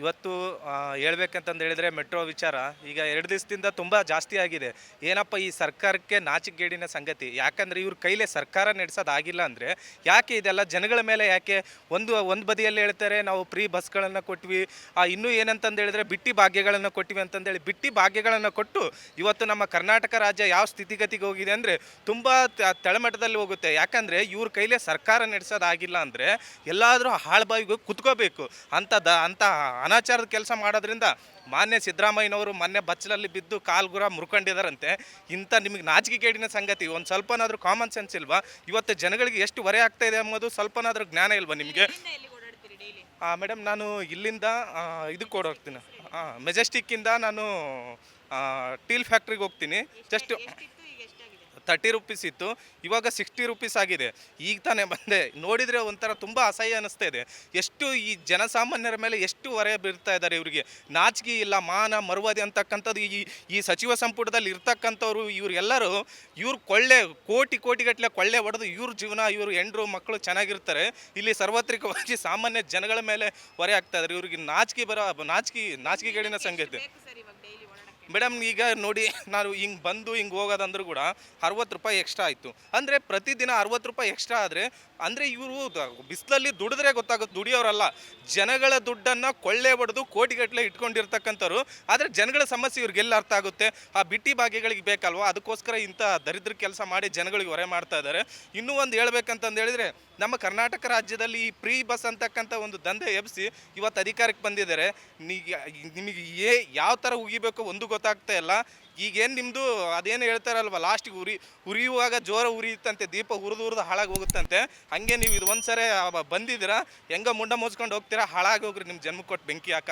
ಇವತ್ತು ಹೇಳ್ಬೇಕಂತಂದು ಹೇಳಿದ್ರೆ ಮೆಟ್ರೋ ವಿಚಾರ ಈಗ ಎರಡು ದಿವಸದಿಂದ ತುಂಬ ಜಾಸ್ತಿ ಆಗಿದೆ. ಏನಪ್ಪ ಈ ಸರ್ಕಾರಕ್ಕೆ ನಾಚಿಕೆಗೇಡಿನ ಸಂಗತಿ? ಯಾಕಂದರೆ ಇವ್ರ ಕೈಲೇ ಸರ್ಕಾರ ನಡೆಸೋದಾಗಿಲ್ಲ ಅಂದರೆ ಯಾಕೆ ಇದೆಲ್ಲ ಜನಗಳ ಮೇಲೆ ಯಾಕೆ ಒಂದು ಒಂದು ಬದಿಯಲ್ಲಿ ಹೇಳ್ತಾರೆ ನಾವು ಫ್ರೀ ಬಸ್ಗಳನ್ನು ಕೊಟ್ವಿ ಇನ್ನೂ ಏನಂತಂದು ಹೇಳಿದ್ರೆ ಬಿಟ್ಟಿ ಭಾಗ್ಯಗಳನ್ನು ಕೊಟ್ವಿ ಅಂತಂದೇಳಿ ಬಿಟ್ಟಿ ಭಾಗ್ಯಗಳನ್ನು ಕೊಟ್ಟು ಇವತ್ತು ನಮ್ಮ ಕರ್ನಾಟಕ ರಾಜ್ಯ ಯಾವ ಸ್ಥಿತಿಗತಿಗೆ ಹೋಗಿದೆ ಅಂದರೆ ತುಂಬ ತಳಮಟ್ಟದಲ್ಲಿ ಹೋಗುತ್ತೆ. ಯಾಕಂದರೆ ಇವ್ರ ಕೈಲೇ ಸರ್ಕಾರ ನಡೆಸೋದಾಗಿಲ್ಲ ಅಂದರೆ ಎಲ್ಲಾದರೂ ಹಾಳ್ಬಾವಿಗೆ ಕುತ್ಕೋಬೇಕು. ಅಂತ ಅಂತ ಅನಾಚಾರದ ಕೆಲಸ ಮಾಡೋದ್ರಿಂದ ಮಾನ್ಯ ಸಿದ್ದರಾಮಯ್ಯನವರು ಮೊನ್ನೆ ಬಚ್ಚಲಲ್ಲಿ ಬಿದ್ದು ಕಾಲ್ಗುರ ಮುರ್ಕೊಂಡಿದ್ದಾರಂತೆ. ಇಂಥ ನಿಮಗೆ ನಾಚಿಕೆಗೇಡಿನ ಸಂಗತಿ ಒಂದು ಸ್ವಲ್ಪನಾದರೂ ಕಾಮನ್ ಸೆನ್ಸ್ ಇಲ್ವಾ? ಇವತ್ತು ಜನಗಳಿಗೆ ಎಷ್ಟು ಹೊರೆ ಆಗ್ತಾ ಇದೆ ಅನ್ನೋದು ಸ್ವಲ್ಪನಾದರೂ ಜ್ಞಾನ ಇಲ್ವಾ ನಿಮಗೆ? ಮೇಡಮ್ ನಾನು ಇಲ್ಲಿಂದ ಇದಕ್ಕೆ ಹೋಗ್ತೀನಿ ಹಾಂ ಮೆಜೆಸ್ಟಿಕ್ಕಿಂದ ನಾನು ಟೀಲ್ ಫ್ಯಾಕ್ಟ್ರಿಗೆ ಹೋಗ್ತೀನಿ. ಜಸ್ಟ್ ತರ್ಟಿ ರುಪೀಸ್ ಇತ್ತು, ಇವಾಗ ಸಿಕ್ಸ್ಟಿ ರುಪೀಸ್ ಆಗಿದೆ. ಈಗ ತಾನೇ ಬಂದೆ. ನೋಡಿದರೆ ಒಂಥರ ತುಂಬ ಅಸಹ್ಯ ಅನ್ನಿಸ್ತಾ ಇದೆ. ಎಷ್ಟು ಈ ಜನಸಾಮಾನ್ಯರ ಮೇಲೆ ಎಷ್ಟು ಹೊರೆ ಬೀರ್ತಾ ಇದ್ದಾರೆ ಇವರಿಗೆ. ನಾಚಿಕೆ ಇಲ್ಲ, ಮಾನ, ಮರುವಾದಿ ಅಂತಕ್ಕಂಥದ್ದು ಈ ಈ ಸಚಿವ ಸಂಪುಟದಲ್ಲಿ ಇರ್ತಕ್ಕಂಥವ್ರು ಇವರೆಲ್ಲರೂ ಇವ್ರು ಕೊಳ್ಳೆ, ಕೋಟಿ ಕೋಟಿಗಟ್ಟಲೆ ಕೊಳ್ಳೆ ಹೊಡೆದು ಇವ್ರ ಜೀವನ, ಇವರು ಹೆಂಡರು ಮಕ್ಕಳು ಚೆನ್ನಾಗಿರ್ತಾರೆ. ಇಲ್ಲಿ ಸಾರ್ವತ್ರಿಕವಾಗಿ ಸಾಮಾನ್ಯ ಜನಗಳ ಮೇಲೆ ಹೊರೆ ಆಗ್ತಾ ಇದ್ದಾರೆ ಇವ್ರಿಗೆ ನಾಚಿಕೆ ಬರೋ ನಾಚಿಕೆ ನಾಚಿಕೆಗೇಡಿನ ಸಂಗತಿ. ಮೇಡಮ್, ಈಗ ನೋಡಿ, ನಾನು ಹಿಂಗೆ ಬಂದು ಹಿಂಗೆ ಹೋಗೋದಂದ್ರೂ ಕೂಡ ಅರವತ್ತು ರೂಪಾಯಿ ಎಕ್ಸ್ಟ್ರಾ ಆಯಿತು. ಅಂದರೆ ಪ್ರತಿದಿನ ಅರವತ್ತು ರೂಪಾಯಿ ಎಕ್ಸ್ಟ್ರಾ ಆದರೆ, ಅಂದರೆ ಇವರು ಬಿಸಿಲಲ್ಲಿ ದುಡಿದ್ರೆ ಗೊತ್ತಾಗುತ್ತೆ ದುಡಿಯೋರಲ್ಲ. ಜನಗಳ ದುಡ್ಡನ್ನು ಕೊಳ್ಳೆ ಹೊಡೆದು ಕೋಟಿಗಟ್ಟಲೆ ಇಟ್ಕೊಂಡಿರ್ತಕ್ಕಂಥವ್ರು, ಆದರೆ ಜನಗಳ ಸಮಸ್ಯೆ ಇವ್ರಿಗೆಲ್ಲ ಅರ್ಥ ಆಗುತ್ತೆ. ಆ ಬಿಟ್ಟಿ ಭಾಗ್ಯಗಳಿಗೆ ಬೇಕಲ್ವಾ? ಅದಕ್ಕೋಸ್ಕರ ಇಂಥ ದರಿದ್ರ ಕೆಲಸ ಮಾಡಿ ಜನಗಳಿಗೆ ಹೊರೆ ಮಾಡ್ತಾ ಇದ್ದಾರೆ ಇನ್ನೂ ಒಂದು ಹೇಳ್ಬೇಕಂತಂದು ಹೇಳಿದ್ರೆ, ನಮ್ಮ ಕರ್ನಾಟಕ ರಾಜ್ಯದಲ್ಲಿ ಈ ಪ್ರೀ ಬಸ್ ಅಂತಕ್ಕಂಥ ಒಂದು ದಂಧೆ ಎಬ್ಸಿ ಇವತ್ತು ಅಧಿಕಾರಕ್ಕೆ ಬಂದಿದ್ದಾರೆ. ನಿಮಗೆ ಏ, ಯಾವ ಥರ ಉಗಿಬೇಕು ಒಂದು ಗೊತ್ತಾಗ್ತಾ ಇಲ್ಲ. ಈಗೇನು ನಿಮ್ಮದು ಅದೇನು ಹೇಳ್ತಾರಲ್ವ ಲಾಸ್ಟಿಗೆ ಉರಿ, ಉರಿಯುವಾಗ ಜೋರ ಉರಿಯುತ್ತಂತೆ, ದೀಪ ಹುರಿದು ಹುರಿದು ಹಾಳಾಗಿ ಹೋಗುತ್ತಂತೆ. ಹಾಗೆ ನೀವು ಇದು ಒಂದು ಸರಿ ಬಂದಿದ್ದೀರಾ, ಹೆಂಗ ಮುಂಡ ಮುಚ್ಕೊಂಡು ಹೋಗ್ತೀರಾ, ಹಾಳಾಗಿ ಹೋಗ್ರಿ ನಿಮ್ಮ ಜನ್ಮಕ್ಕೆ ಕೊಟ್ಟು ಬೆಂಕಿ ಹಾಕ.